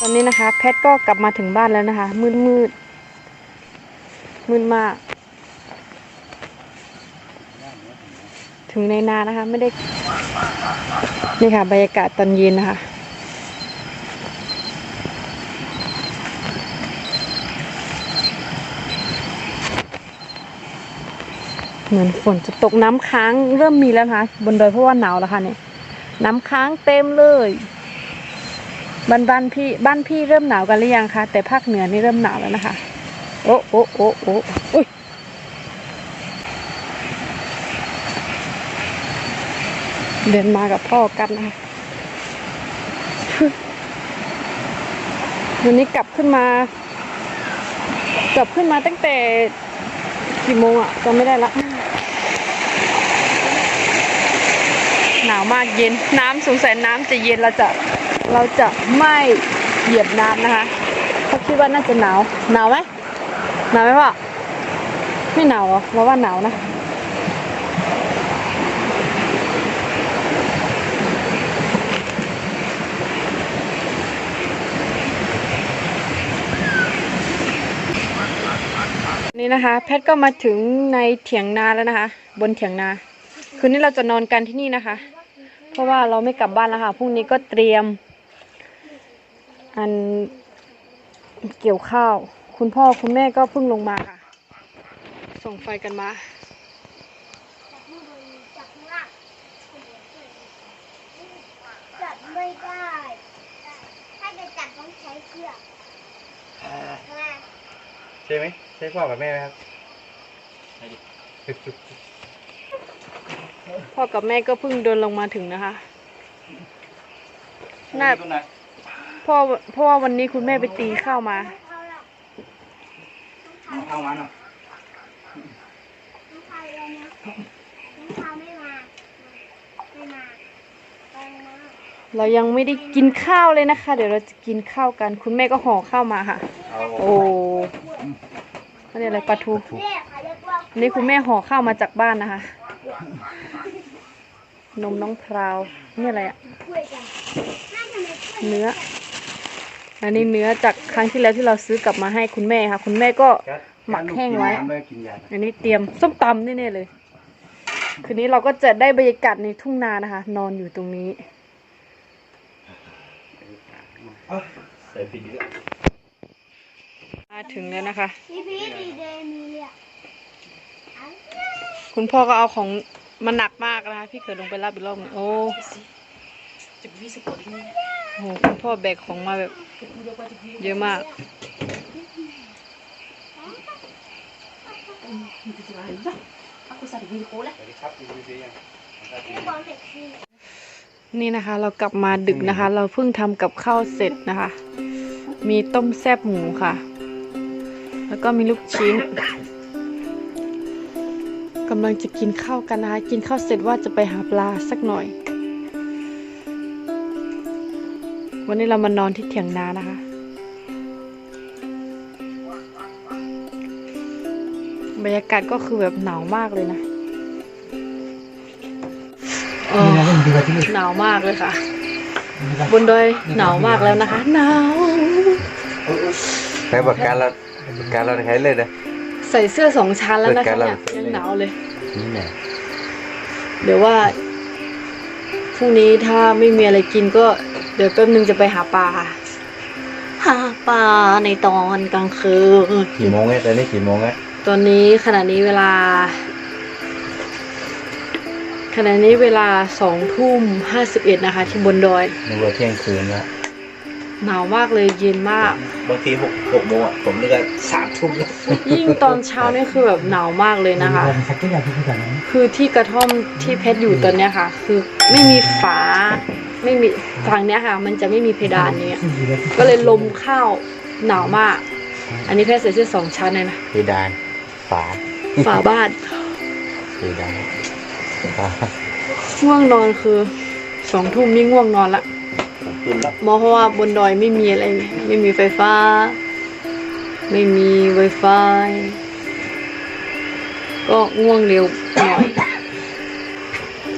ตอนนี้นะคะ แพทก็กลับมาถึงบ้านแล้วนะคะ มืดมืดมืดมาก ถึงในนานะคะ ไม่ได้ นี่ค่ะ บรรยากาศตอนเย็นนะคะเหมือนฝนจะตกน้ำค้างเริ่มมีแล้วนะคะบนดอยเพราะว่าหนาวแล้วค่ะเนี่ย น้ำค้างเต็มเลย บ้านบ้านพี่บ้านพี่เริ่มหนาวกันหรือยังคะแต่ภาคเหนือนี่เริ่มหนาวแล้วนะคะ โอ้โอ้โอ้โอ้อุ้ยเดินมากับพ่อกันนะคะวันนี้กลับขึ้นมา กลับขึ้นมาตั้งแต่กี่โมงอะจำไม่ได้ละหนาวมากเย็นน้ำสงสัยน้ำจะเย็นเราจะ เราจะไม่เหยียบน้ำนะคะเขาคิดว่าน่าจะหนาว หนาวไหมหนาวไหมพ่อไม่หนาวหรอเราว่าหนาวนะนี่นะคะ แพทก็มาถึงในเถียงนาแล้วนะคะ บนเถียงนา คืนนี้เราจะนอนกันที่นี่นะคะ เพราะว่าเราไม่กลับบ้านแล้วค่ะพรุ่งนี้ก็เตรียม อันเกี่ยวข้าว คุณพ่อคุณแม่ก็เพิ่งลงมาค่ะ ส่งไฟกันมาจับไม่ได้ ถ้าจะจับต้องใช้เชือกนะใช่ไหมใช่พ่อกับแม่ไหมครับพ่อกับแม่ก็เพิ่งเดินลงมาถึงนะคะน่า พ่อเพราะว่าวันนี้คุณแม่ไปตีข้าวมาเอาละเข้ามาเนาะน้องพายเลยนะน้องพายไม่มา ไม่มาไปมาเรายังไม่ได้กินข้าวเลยนะคะ เดี๋ยวเราจะกินข้าวกัน คุณแม่ก็ห่อข้าวมาค่ะ เอาโอ้อันนี้อะไรปลาทูเนี่ยเขาเรียกว่าอันนี้คุณแม่ห่อข้าวมาจากบ้านนะคะ นมน้องพราวนี่อะไรอะคุยกันน่าจะไม่คุยเนื้อ อันนี้เนื้อจากครั้งที่แล้วที่เราซื้อกลับมาให้คุณแม่ค่ะ คุณแม่ก็หมักแห้งไว้แม่กินยาอันนี้เตรียมส้มตำแน่ๆเลย คืนนี้เราก็จะได้บรรยากาศในทุ่งนานะคะ นอนอยู่ตรงนี้ใส่ผิดเยอะมาถึงแล้วนะคะพี่พี่ดีเดมีเลยเอาคุณพ่อก็เอาของมันหนักมากนะคะ พี่เขยลงไปรับอีกรอบหนึ่งโอ้ โหคุณพ่อแบกของมาแบบ เยอะมากนี่นะคะ เรากลับมาดึกนะคะ เราเพิ่งทำกับข้าวเสร็จนะคะ มีต้มแซ่บหมูค่ะ แล้วก็มีลูกชิ้นกำลังจะกินข้าวกันนะคะ กินข้าวเสร็จว่าจะไปหาปลาสักหน่อย วันนี้เรามานอนที่เถียงนานะคะ บรรยากาศก็คือแบบหนาวมากเลยนะเออหนาวมากเลยค่ะ บนดอยหนาวมากแล้วนะคะ หนาวใช้ปากกาเราปากกาเราใช้เลยนะใส่เสื้อสองชั้นแล้วนะเปิคะดการเนี่ยเรายัยังหนาวเลยนี่แหละเดี๋ยวว่าพรุ่งนี้ถ้าไม่มีอะไรกินก็ เดี๋ยวแป๊บนึงจะไปหาปลาค่ะ หาปลาในตอนกลางคืนกี่โมงไงตอนนี้กี่โมงไงตอนนี้ขณะนี้เวลา ขณะนี้เวลาสองทุ่มห้าสิบเอ็ดนะคะ ที่บนดอยนึกว่าเที่ยงคืนละหนาวมากเลยเย็นมาก บางทีหกหกโมงอะผมนึกว่าสามทุ่มแล้วยิ่งตอนเช้านี่คือแบบหนาวมากเลยนะคะ คือที่กระท่อมที่เพชรอยู่ตอนเนี้ยค่ะ คือไม่มีฝา ไม่มีฝั่งเนี้ยค่ะ มันจะไม่มีเพดานเนี่ยก็เลยลมเข้าหนาวมาก อันนี้เพชรใส่เสื้อสองชั้นเลยนะเพดานฝาฝาบ้านเพดานฝาง่วงนอนคือสองทุ่มนี่ง่วงนอนละขึ้นแล้วมองเพราะว่าบนดอยไม่มีอะไรไงไม่มีไฟฟ้า ไม่มี Wi-Fi ก็ง่วงเร็วหน่อย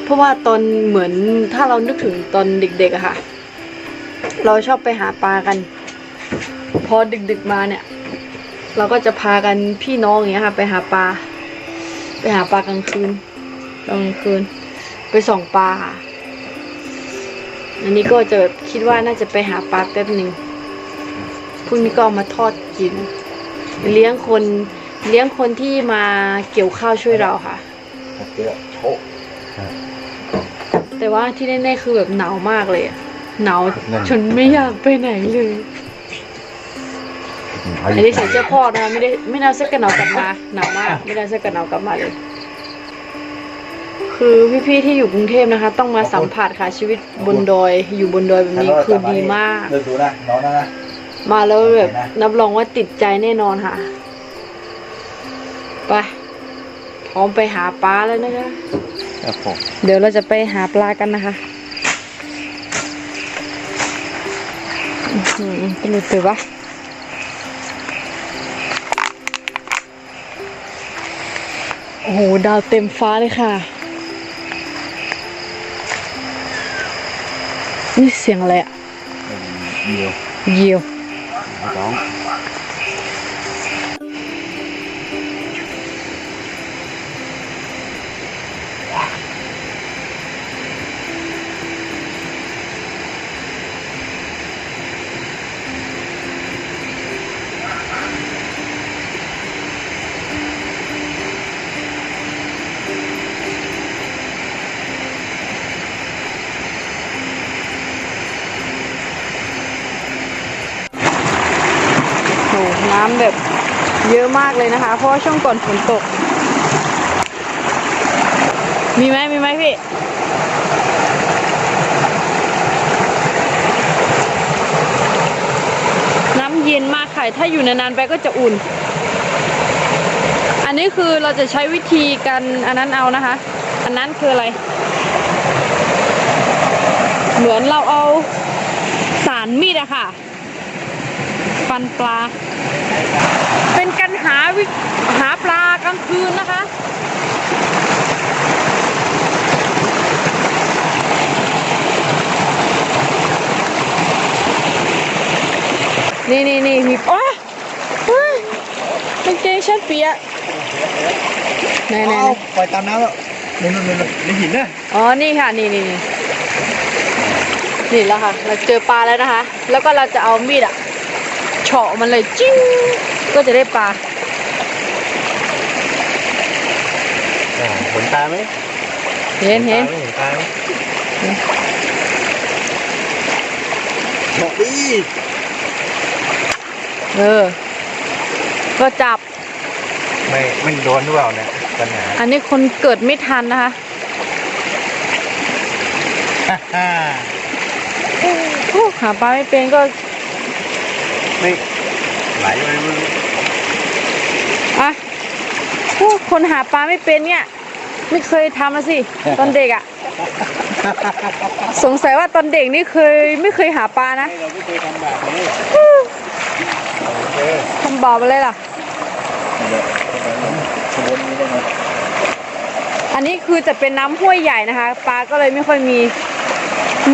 เพราะว่าตอนเหมือนถ้าเรานึกถึงตอนเด็กๆอะค่ะ เราชอบไปหาปลากัน พอดึกๆมาเนี่ย เราก็จะพากันพี่น้องอย่างเงี้ยค่ะ ไปหาปลา ไปหาปลากลางคืนกลางคืน ไปส่องปลาค่ะอันนี้ก็จะแบบคิดว่าน่าจะไปหาปลาแป๊บหนึ่งพรุ่งนี้ก็ามาทอดกิน เลี้ยงคนเลี้ยงคนที่มาเกี่ยวข้าวช่วยเราค่ะเยอะโชะ แต่ว่าที่แน่ๆคือแบบหนาวมากเลยอะหนาวนั่นจนไม่อยากไปไหนเลยอันนี้ใส่เสื้อพอดนะคะไม่ได้ไม่ได้เอาเสื้อกันหนาวกลับมาหนาวมาก ไม่ได้เอาเสื้อกันหนาวกลับมาเลย คือพี่ๆที่อยู่กรุงเทพนะคะ ต้องมาสัมผัสค่ะชีวิตบนดอย อยู่บนดอยแบบนี้คือดีมากเลิกดูนะน้องนะนะมาแล้วแบบรับรองว่าติดใจแน่นอนค่ะไปพร้อมไปหาปลาแล้วนะคะ ครับผมเดี๋ยวเราจะไปหาปลากันนะคะอื้อหือไปหลุดไปวะโอ้โห ดาวเต็มฟ้าเลยค่ะ นี่เสียงอะไรอะเดียวเหยี่ยวสอง ยอะมากเลยนะคะ เพราะช่วงก่อนฝนตก มีไหมมีไหมพี่น้ำเย็นมากค่ะถ้าอยู่นานๆไปก็จะอุ่น อันนี้คือเราจะใช้วิธีการอันนั้นเอานะคะ อันนั้นคืออะไร เหมือนเราเอาสารมีดอะค่ะ ฟันปลา เป็นการหาวิหาปลากลางคืนนะคะ นี่นี่นี่พี่โอ้ยเฮ้ยกางเกงฉันเปียกไหนไหนไหนปล่อยตามน้ำแล้วนู่นนู่นนู่นในหินนะอ๋อ นี่ค่ะ นี่นี่นี่นี่แล้วค่ะ เราเจอปลาแล้วนะคะ แล้วก็เราจะเอามีดอะ เฉาะมันเลยจิ้งก็จะได้ปลาเห็นตาไหมเห็นเห็นเห็นตาไหมบอกดิเออ ก็จับ ไม่ไม่โดนหรือเปล่าเนี่ยปัญหาอันนี้คนเกิดไม่ทันนะคะฮ่าโอ้หาปลาไม่เป็นก็ ไม่ไหลไปไม่รู้อะโอ้คนหาปลาไม่เป็นเนี่ย ไม่เคยทำนะสิ ตอนเด็กอะสงสัยว่าตอนเด็กนี่เคยไม่เคยหาปลานะเราไม่เคยทำแบบนี้โอเคทำบาปอะไรล่ะเดี๋ยวขบวนนี้ได้ไหมอันนี้คือจะเป็นน้ำห้วยใหญ่นะคะ ปลาก็เลยไม่ค่อยมี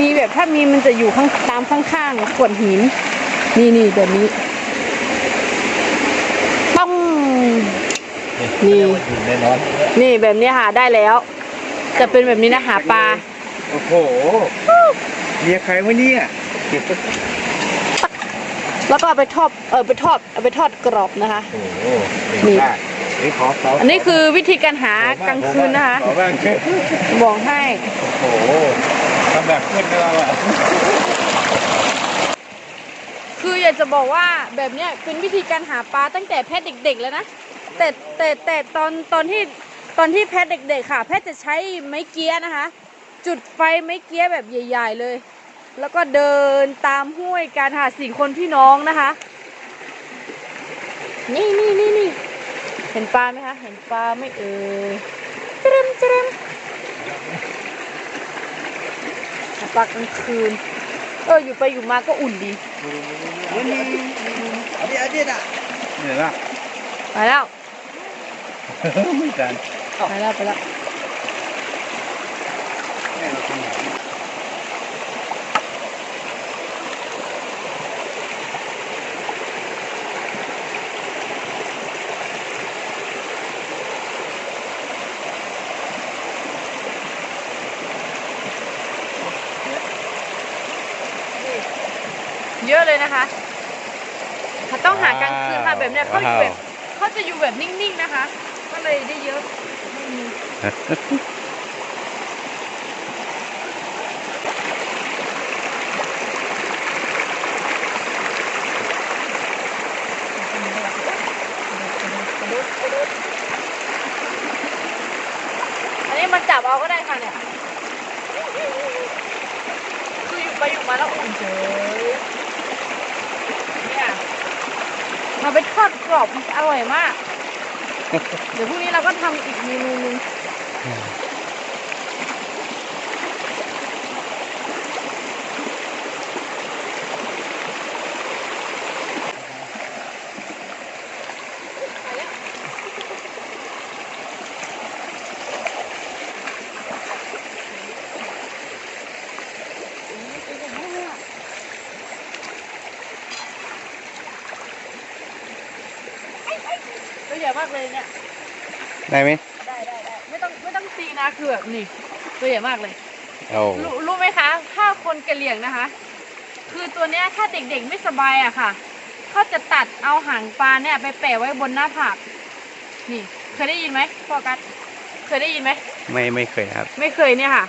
มีแบบถ้ามีมันจะอยู่ข้างตามข้างๆขวดหิน นี่นี่แบบนี้ต้อง นี่เรียกว่าหินแน่นอน นี่แบบนี้หาได้แล้ว จะเป็นแบบนี้นะหาปลาโอ้โหเรียกใครวะเนี่ยแล้วก็เอาไปทอดเออไปทอดเอาไปทอดกรอบนะคะ โอ้โหเก่งมากนี่ขอขออันนี้คือวิธีการหากลางคืนนะคะ ขอบ้างเถอะบอกให้ โอ้โหทำแบบเพื่อนเราอะคื ออยากจะบอกว่าแบบเนี้ยเป็นวิธีการหาปลาตั้งแต่แพทย์เด็ก ๆ แล้วนะแต่แต่แต่ตอนตอนที่ตอนที่แพทย์เด็ก ๆ ค่ะ แพทย์จะใช้ไม้เกี้ยนะคะ จุดไฟไม้เกี้ยแบบใหญ่ ๆ เลย แล้วก็เดินตามห้วยการหาสี่คนพี่น้องนะคะ นี่นี่นี่นี่เห็นปลาไหมคะ เห็นปลาไหม่เอ่ยเจริมเจริมหาปลากลางคืน เอออยู่ไปอยู่มาก็อุ่นดี อันนี้อันนี้อันนี้อะเหนื่อยละไปแล้ว ไม่ทันไปแล้ว ไปแล้วเลยนะคะเขาต้องหากลางคืนค่ะแบบเนี้ยเขาอยู่แบบว้าวเขาจะอยู่แบบนิ่งๆนะคะ ก็เลยได้เยอะไม่มีอันนี้มันจับเอาก็ได้ค่ะเนี่ย คืออยู่ไปอยู่มาแล้วอุ่นเฉยเนี่ยมาเป็นทอดก รอบอร่อยมาก เดี๋ยวพรุ่งนี้เราก็ทำอีกเมนูนึงากเลยเนี่ย ได้ไหมได้ได้ได้ไม่ต้องไม่ต้องตีนะคือแบบนี่ตัวใหญ่มากเลย โอ้รู้รู้ไหมคะถ้าคนกะเหรี่ยงนะคะ คือตัวเนี้ยถ้าเด็กๆไม่สบายอะค่ะเขาจะตัดเอาหางปลาเนี่ยไปแปะไว้บนหน้าผากนี่ เคยได้ยินไหมฟอกัสเคยได้ยินไหมไม่ไม่เคยครับ ไม่เคยเนี่ยค่ะ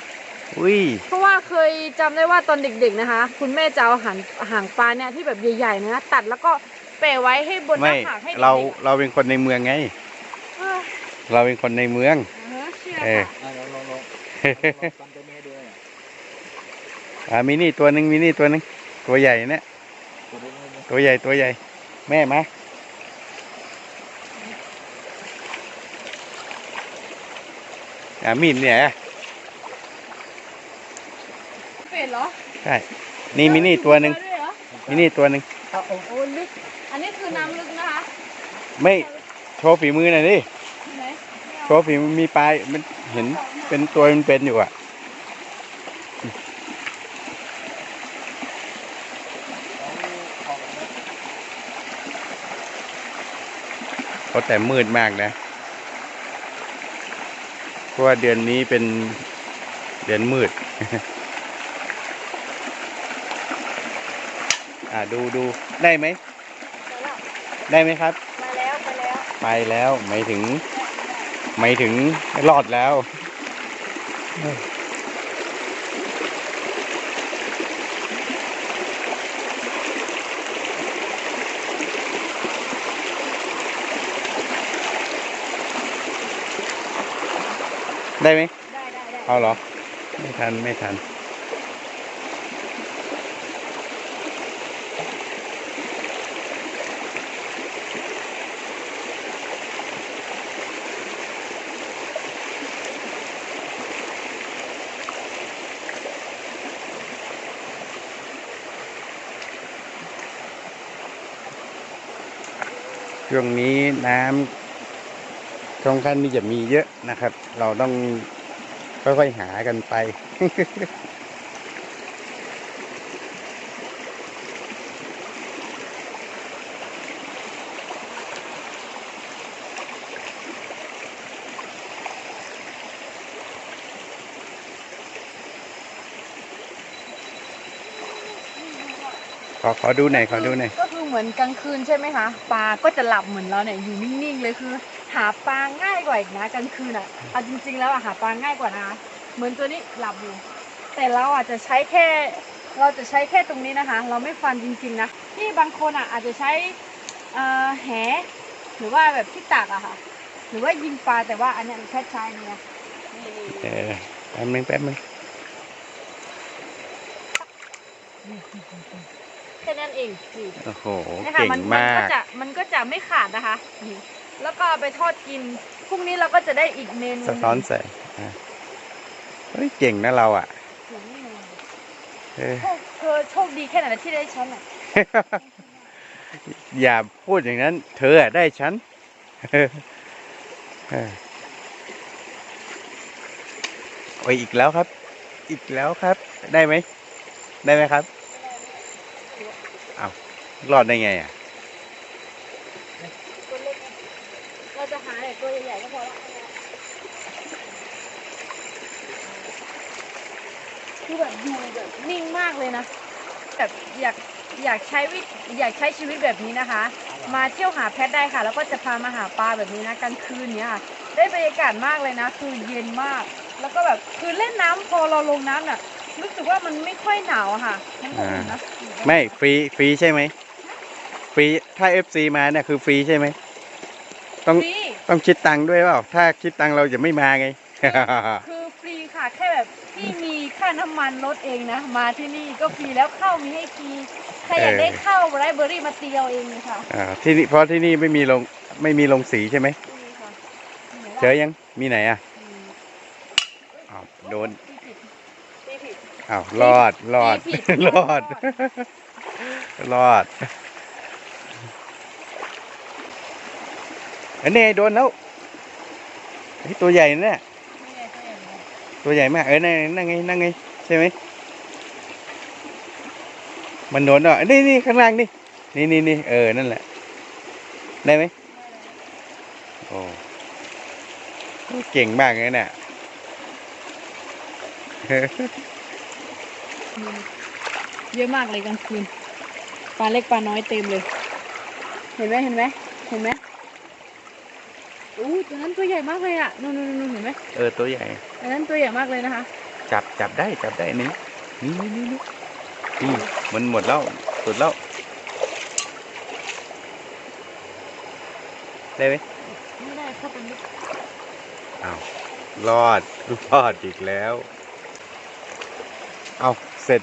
อุ้ยเพราะว่าเคยจำได้ว่าตอนเด็กๆนะคะ คุณแม่จะเอาหางหางปลาเนี่ยที่แบบใหญ่ๆนะตัดแล้วก็แปะไว้ให้บนหไม่น้าผากให้เด็กๆเราอะเราเป็นคนในเมืองไง เอ้ยเราเป็นคนในเมือง เออเชื่อเออ ค่ะอะลองลองลองลองฟันตัวแม่ด้วยอะอ่ามินี่ตัวหนึ่งมินี่ตัวหนึ่งตัวใหญ่เนี่ยตัวนี้ไม่ตัวใหญ่ตัวใหญ่ แม่มาอ่ามินเนี่ยเป็ดเหรอใช่นี่มินี่ตัวหนึ่งมีด้วยเหรอมินี่ตัวหนึ่งเอาเอาโอ้ลึก อันนี้คือน้ำลึกนะคะไม่โชว์ฝีมือหน่อยดิไหนโชว์ฝีมือมีปลายมันเห็นเป็นตัวมันเป็นอยู่อะเอาของนะเพราะแต่มืดมากนะ เพราะว่าเดือนนี้เป็นเดือนมืด อ่าดูดูได้ไหม ได้ไหมครับ มาแล้วมาแล้ว ไปแล้วหมายถึงหมายถึงรอดแล้ว ได้ไหมได้ได้ได้เอาเหรอ ไม่ทัน ไม่ทัน ช่วงนี้น้ำช่องขั้นนี้จะมีเยอะนะครับ เราต้องค่อยๆหากันไป ขอขอดูหน่อยขอดูหน่อย มือนกลางคืนใช่ไหมคะปลาก็จะหลับเหมือนเราเนี่ยอยู่นิ่งๆเลยคือ หาปลาง่ายกว่าอีกนะกลางคืนอะเอาจริง ๆ แล้วอะหาปลาง่ายกว่านะคะเหมือนตัวนี้หลับอยู่ แต่เราอาจจะใช้แค่ เราจะใช้แค่ตรงนี้นะคะ เราไม่ฟันจริงๆนะที่บางคนอะอาจจะใช้อ่อแหหรือว่าแบบที่ตักอะค่ะ หรือว่ายิงปลาแต่ว่าอันนี้แค่ใช้เนี่ยเออแป๊บนึงแป๊บนึง แค่นั้นเองนี่โอ้โหเนี่ยค่ะเก่งมันมามันก็กจะมันก็จะไม่ขาดนะคะนี่แล้วก็เอาไปทอดกินพรุ่งนี้เราก็จะได้อีกเมนูหสะงท้อนแสงอะเฮ้ยเก่งนะเราอะถึงนี่เลยเออ โชคเธอโชคดีแค่ไหนนะที่ได้ฉันอะอย่าพูดอย่างนั้น เธออะได้ฉัน เออโอ้ยอีกแล้วครับ อีกแล้วครับ ได้ไหม ได้ไหมครับอ้าว รอดได้ไงอะตัวเล็กไงเราจะหาแต่ตัวใหญ่ๆก็พอละคือแบบอยู่แบบนิ่งมากเลยนะแบบอยากอยากใช้วิอยากใช้ชีวิตแบบนี้นะคะ มาเที่ยวหาแพทได้ค่ะ แล้วก็จะพามาหาปลาแบบนี้นะกลางคืนเนี้ยค่ะ ได้บรรยากาศมากเลยนะ คือเย็นมาก แล้วก็แบบคือเล่นน้ำพอเราลงน้ำน่ะรู้สึกว่ามันไม่ค่อยหนาวอะค่ะมันก็อุ่นนะ ไม่ฟรีฟรีใช่ไหม ฟรีถ้าเอฟซีมาเนี่ยคือฟรีใช่ไหมต้องฟรีต้องคิดตังค์ด้วยเปล่าถ้าคิดตังค์เราจะไม่มาไง คือฟรีค่ะ แค่แบบที่มีค่าน้ำมันรถเองนะ มาที่นี่ก็ฟรีแล้วเข้ามีให้ฟรีใครอยากได้เข้าไรเบอรี่มาเตียวเองเลยค่ะอ่าที่นี่เพราะที่นี่ไม่มีลงไม่มีลงสีใช่ไหมฟรีค่ะเจอยังมีไหนอะอ้าวโดนตีผิด อ้าวรอดรอดตีผิดรอด รอด อันนี้โดนแล้วเฮ้ยตัวใหญ่นะเนี่ยตัวใหญ่มากเออนั่นนั่นไงนั่นไงใช่ไหมมันโดนอะนี่นี่ข้างล่างนี่นี่นี่นี่เออนั่นแหละ ได้ไหมโอ้เก่งมากเลยเนี่ยเยอะมากเลยกลางคืนปลาเล็กปลาน้อยเต็มเลย เห็นไหมเห็นไหม ตัวนั้นตัวใหญ่มากเลยอะนู่นนู่นนู่นเห็นไหมเออตัวใหญ่อันนั้นตัวใหญ่มากเลยนะคะ จับจับได้จับได้นี่นี่นี่นี่นี่นี่มันหมดแล้วสุดแล้วได้ไหมไม่ได้เข้าไปลึกอ้าวรอดรอดอีกแล้ว เอาเสร็จ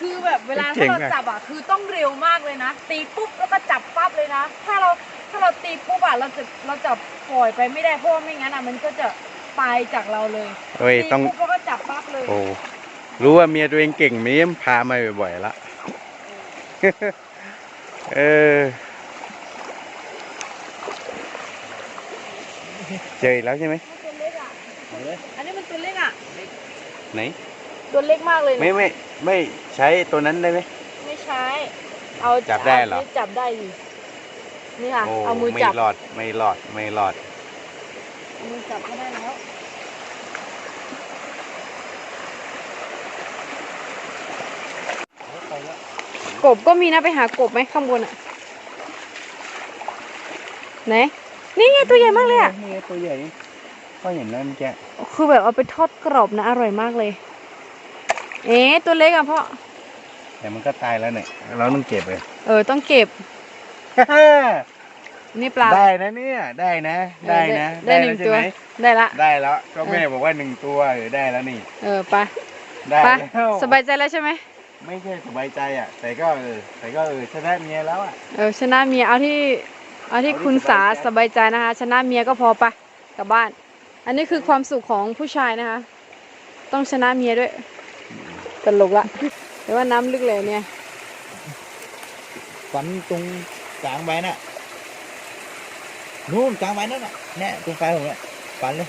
คือแบบเวลาเก่ถ้างเราอะจับอะคือต้องเร็วมากเลยนะ ตีปุ๊บแล้วก็จับปั๊บเลยนะ ถ้าเราถ้าเราตีปุ๊บอะเราจะเราจะ ปล่อยไปไม่ได้เพราะว่าไม่งั้นอะมันก็จะไปจากเราเลยเอ้ยตีต้อง ปุ๊บแล้วก็จับปั๊บเลยโอ้รู้ว่าเมียตัวเองเก่งมีมพามาบ่อยๆละ เออ เจออีกแล้วใช่ไหมตัวเล็กอะอันนี้มันตัวเล็กอะไหน ตัวเล็กมากเลยนะไม่ไม่ไม่ใช้ตัวนั้นได้ไหมไม่ใช้ เอาจับได้เหรอานี่จับได้ดิ นี่ค่ะ โอ้เอามือไม่จับรอดไม่รอดไม่รอด เอามือจับก็ได้แล้ว กบก็มีนะไปหากบไหมข้างบนอะ ไหน นี่ไงตัวใหญ่มากเลยอะ นี่ไงตัวใหญ่ก็เห็นแล้วเมื่อกี้คือแบบเอาไปทอดกรอบนะ อร่อยมากเลย เอ๊ะตัวเล็กอะพ่อแต่มันก็ตายแล้วเนี่ยเราต้องเก็บเลย เออต้องเก็บ นี่ปลา ได้นะเนี่ยได้นะ ได้นะได้หนึ่งแล้วตัวใช่ไหมได้ละ ได้แล้วก็เออแม่บอกว่าหนึ่งตัวเออได้แล้วนี่ เออไปได้ไปแล้วสบายใจแล้วใช่ไหมไม่ใช่สบายใจอะ แต่ก็เออแต่ก็เออชนะเมียแล้วอะ เออชนะเมียเอาที่เอาที่เอาที่คุณสาสสบาบายยใจใจนะคะ ชนะเมียก็พอไปกลับบ้าน อันนี้คือความสุขของผู้ชายนะคะ ต้องชนะเมียด้วยตลกละแต่ว่าน้ำลึกเลยเนี่ย ฝันตรง กลางใบน่ะนู่นกลางใบนั่นน่ะแน่ตรงไฟผมเนี่ยฝันเลย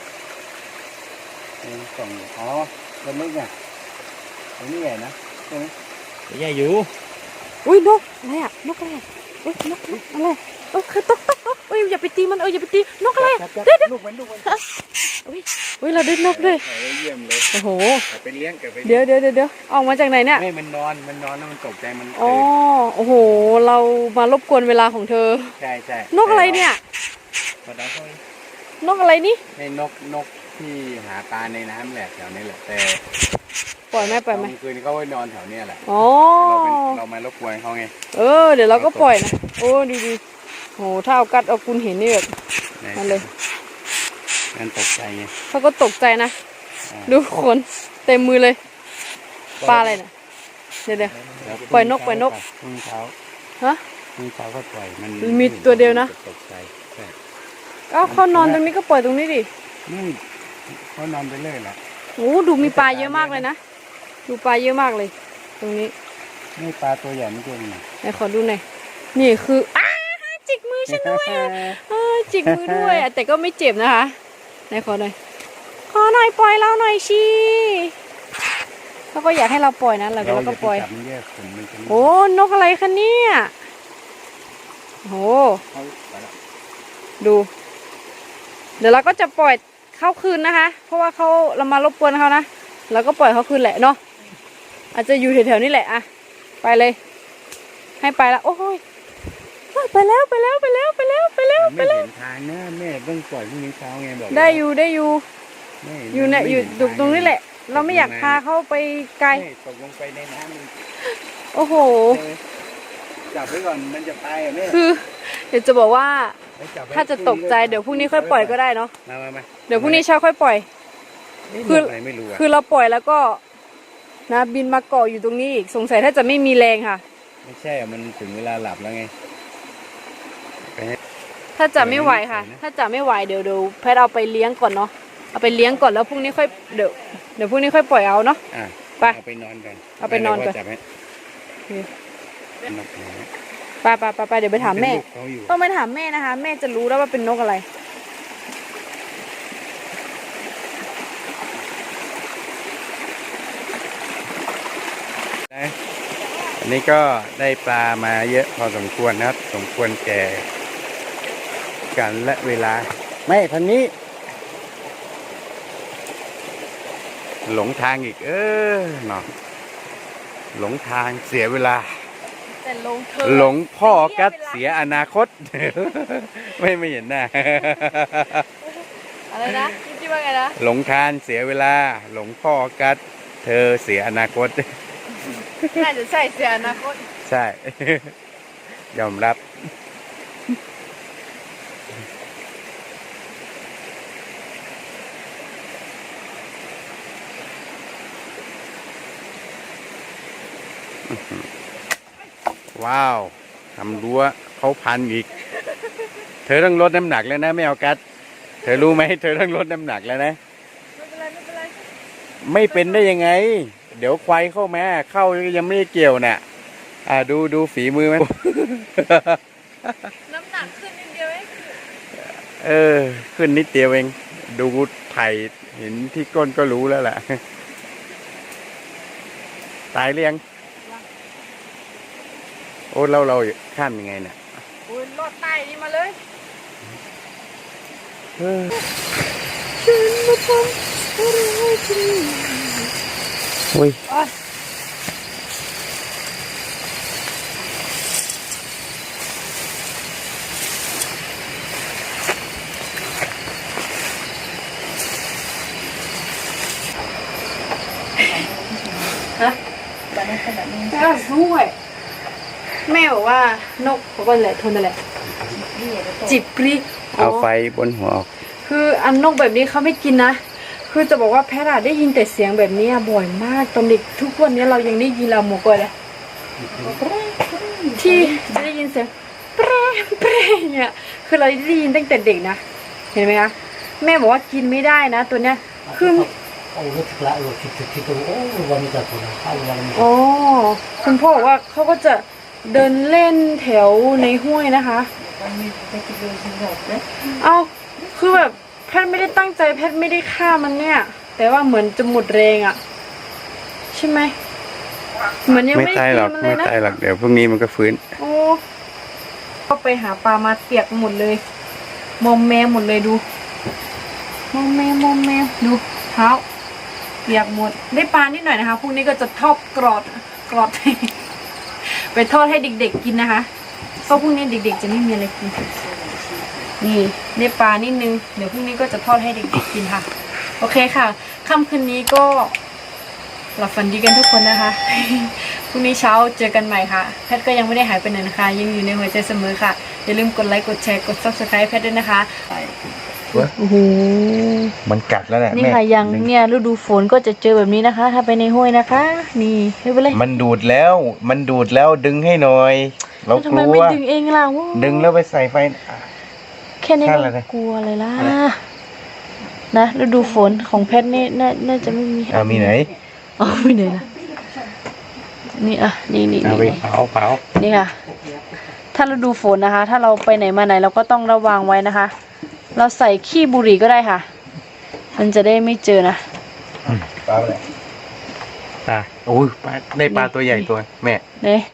หนึ่งสองอ๋อตัวเล็กอะตัวนี้ใหญ่นะใช่ไหมใหญ่อยู่อุ้ยนกอะไรอะนกอะไร อุ้ยนกนกอะไรเออคือตกตกตกอุ้ยอย่าไปตีมันเอออย่าไปตีนกอะไรอะจับจับลูกมันลูกมันอุ้ยเราได้นกด้วยเออเยี่ยมเลยโอ้โหเอาไปเลี้ยงเก็บไปเดี๋ยวเดี๋ยวเดี๋ยวเดี๋ยวออกมาจากไหนเนี่ยไม่มันนอนมันนอนแล้วมันตกใจมันอ๋อโอ้โห เรามารบกวนเวลาของเธอใช่ใช่นกอะไรเนี่ยนกอะไรนี่ในนกนกที่หาปลาในน้ำแหละแถวนี้แหละแต่ ปล่อยไหมปล่อยไหมตอนคืนเขาไปนอนแถวเนี้ยแหละอ๋อ เราเป็นเรามารบกวนเขาไงเออ เดี๋ยวเราก็ปล่อยนะ โอ้ดีดีโหถ้าเอากัดเอากุนเห็นนี่แบบนั่นเลยนั่นตกใจไงเขาก็ตกใจนะอ่าดูคนเต็มมือเลย ปลาอะไรน่ะ เดี๋ยวเดี๋ยวแล้วปล่อยนกปล่อยนกพรุ่งนี้เช้าฮะพรุ่งนี้เช้าก็ปล่อยมันมีตัวเดียวนะตกใจใช่ก็เขานอนตรงนี้ก็ปล่อยตรงนี้ดินี่เขานอนไปเรื่อยแหละโอ้ดูมีปลาเยอะมากเลยนะ ดูปลาเยอะมากเลย ตรงนี้นี่ปลาตัวใหญ่ไม่เก่งนะไหนขอดูหน่อยนี่คืออ้าจิกมือฉันด้วยอะเออจิกมือด้วยอะแต่ก็ไม่เจ็บนะคะไหนขอหน่อยขอหน่อยปล่อยเราหน่อยชีเขาก็อยากให้เราปล่อยนะเราก็เราก็ปล่อยจับมันเยอะขนมันจะโอ้นกอะไรคะเนี่ยโอ้เขาไปแล้วดู เดี๋ยวเราก็จะปล่อยเข้าคืนนะคะ เพราะว่าเขาเรามารบกวนเขานะเราก็ปล่อยเขาคืนแหละเนาะ อาจจะอยู่แถวๆนี้แหละอะไปเลย ให้ไปแล้วโอ้ยไปแล้วไปแล้วไปแล้วไปแล้วไปแล้วไปไม่แล้ว เห็นทางนะแม่ต้องปล่อยพรุ่งนี้เช้าไงบอกได้อยู่ได้อยู่ แม่อยู่เนี่ยไม่อยู่ห็ตรงตรงนี้แหละ เราไม่อยากพาเขาไปไกล แม่ตกลงไปในน้ำมันโอ้โหใช่ไหมจับไว้ก่อนมันจะตายอะแม่คือเดี๋ยวจะบอกว่าให้จับไว้ถ้าจะตกใจเดี๋ยวพรุ่งนี้ค่อยปล่อยก็ได้เนาะมามามาเดี๋ยวพรุ่งนี้เช้าค่อยปล่อยนี่คือนกอะไรไม่รู้อะคือเราปล่อยแล้วก็ นะบินมาเกาะอยู่ตรงนี้อีกสงสัยถ้าจะไม่มีแรงค่ะ ไม่ใช่อะมันถึงเวลาหลับแล้วไงไปให้ ถ้าจะไม่ไหวค่ะสวยนะ ถ้าจะไม่ไหวเดี๋ยวเดี๋ยวแพทย์เอาไปเลี้ยงก่อนเนาะเอาไปเลี้ยงก่อนแล้วพรุ่งนี้ค่อยเดี๋ยวเดี๋ยวพรุ่งนี้ค่อยปล่อยเอาเนาะ อะไปเอาไปนอนกันเอาไปนอนก่อน เดี๋ยวพ่จับให้โอเคนกอะไรนะไปไปไปไปเดี๋ยวไปถามแม่ เป็นลูกเขาอยู่ต้องไปถามแม่นะคะ แม่จะรู้แล้วว่าเป็นนกอะไร อันนี้ก็ได้ปลามาเยอะพอสมควรนะครับ สมควรแก่กันและเวลา ไม่ทางนี้ หลงทางอีก เออเนาะหลงทางเสียเวลา แต่ลงเธอหลงพ่อกัดเสียอนาคต ไม่ไม่เห็นหน้าอะไรนะคิดว่าไงนะหลงทางเสียเวลา หลงพ่อกัด เธอเสียอนาคต น่าจะใช่เสียอนาคตใช่ ยอมรับ ว้าวทำรั้วเขาพันอีก เธอต้องลดน้ำหนักแล้วนะ ไม่เอากัด เธอรู้ไหมเธอต้องลดน้ำหนักแล้วนะ ไม่เป็นไรไม่เป็นไร ไม่เป็นได้ยังไง เดี๋ยวควายเข้ามาเข้ายังไม่ได้เกี่ยวน่ะอ่าดูดูฝีมือไหมน้ำหนักขึ้นนิดเดียวเองเออ ขึ้นนิดเดียวเอง ดูไผ่เห็นที่ก้นก็รู้แล้วแหละตายเรียง โอ้เราเราข้ามยังไงเนี่ยอุ้ยลอดใต้นี่มาเลยเออโอ้ยก็ด้วยแม่บอกว่านกเขาก็แหละทนนั่นแหละ จิบปริเอาไฟบนหัวออก คืออันนกแบบนี้เขาไม่กินนะ คือจะบอกว่าแพทย์อะได้ยินแต่เสียงแบบนี้บ่อยมากตอนเด็กทุกวันนี้เรายังได้ยินเราหมกเลยที่จะได้ยินเสียงเปรเปรเนี่ยคือเราได้ยินตั้งแต่เด็กนะเห็นไหมคะแม่บอกว่ากินไม่ได้นะ ตัวเนี้ยคือโอ้รถละรถคิดคิดโอ้วันนี้จะคนข้าววันนี้โอ้คุณพ่อบอกว่าเขาก็จะเดินเล่นแถวในห้วยนะคะเอาคือแบบ ทย์ไม่ได้ตั้งใจแพทย์ไม่ได้ฆ่ามันเนี่ย แต่ว่าเหมือนจะหมดแรงอะ่ะ ใช่ไหมเหมือนยังไม่ไม่ได้ตายกิหรอกนมันเลไม่ยนะตายหรอกเดี๋ยวพรุ่งนี้มันก็ฟื้น โอ้ก็ไปหาปลามาเปียกหมดเลย มอมแมมหมดเลยดู มอมแมมมอมแมมดูเท้าเปียกหมดได้ปลานิดหน่อยนะคะพรุ่งนี้ก็จะทอดกรอดกรอดไปทอดให้เด็กๆกินนะคะเพราะพรุ่งนี้เด็กๆจะไม่มีอะไรกิน นี่ได้ปลานิดนึง เดี๋ยวพรุ่งนี้ก็จะทอดให้เด็กๆกินค่ะ โอเคค่ะค่ำคืนนี้ก็หลับฝันดีกันทุกคนนะคะ พรุ่งนี้เช้าเจอกันใหม่ค่ะ แพทย์ก็ยังไม่ได้หายไปไหนนะคะ ยังอยู่ในหัวใจเสมอค่ะ อย่าลืมกดไลค์ กดแชร์ กด subscribe แพทย์ด้วยนะคะ โอ้โห มันกัดแล้วแหละนี่แม่ค่ะยังดึเนี่ยฤดูฝนก็จะเจอแบบนี้นะคะ ถ้าไปในห้วยนะคะ นี่ไม่เป็นไรมันดูดแล้ว มันดูดแล้วดึงให้หน่อย เราทำกไมลัไม่วดึงเองล่ะวู้ดึงแล้วไปใส่ไฟแค่นี้ แค่ก็อะไรนะกลัวเลยล่ะอะไรนะฤดูฝนของแพทย์นี่น่าน่าจะไม่มีอ่ามีไหนอ๋อไม่ไหนล่ะนี่อะนี่นี่เอาไปนี่เผาเผานี่ค่ะ ถ้าฤดูฝนนะคะ ถ้าเราไปไหนมาไหนเราก็ต้องระวังไว้นะคะ เราใส่ขี้บุหรี่ก็ได้ค่ะ มันจะได้ไม่เจอนะปลาอะไรปลาโอ้ยปลาได้ปลาตัวใหญ่ตัวแม่เนี่ย